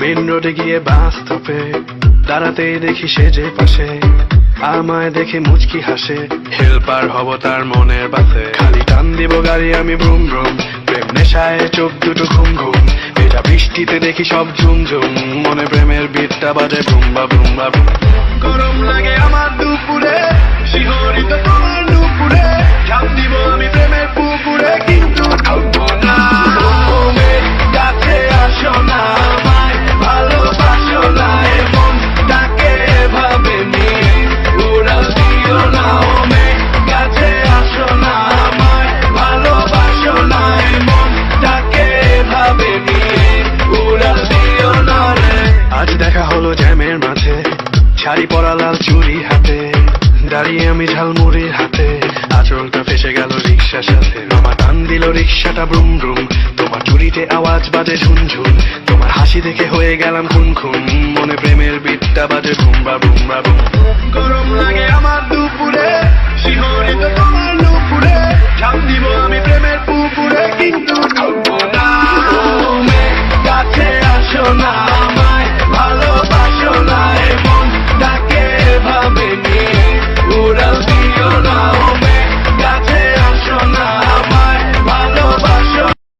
Main রোডে গিয়ে বাস স্টপে দাঁড়াতেই দেখি সে যে পাশে। আমায় দেখে মুচকি হাসে। হেল্পার হব তার মনের বাসে খালি টান দিব গাড়ি, আমি ব্রুম ব্রুম প্রেম নেশায় চোখ দুটো ঘুম ঘুম। এটা বৃষ্টিতে দেখি সব ঝুম ঝুম মনে প্রেমের বিটটা বাজে ভুম্বা ভুম্বা ভুম শাড়ি পরা লাল চুরি হাতে, দাঁড়িয়ে আমি ঝালমুড়ির হাতে আচরণটা ফেসে গেল রিক্সার সাথে। আমার টান দিল রিক্সাটা ব্রুম ব্রুম, তোমার চুরিতে আওয়াজ বাজে ঝুনঝুন, তোমার হাসি দেখে হয়ে গেলাম খুন খুন মনে প্রেমের বিদ্যা বাজে ভুমবা ভুমবা ভুম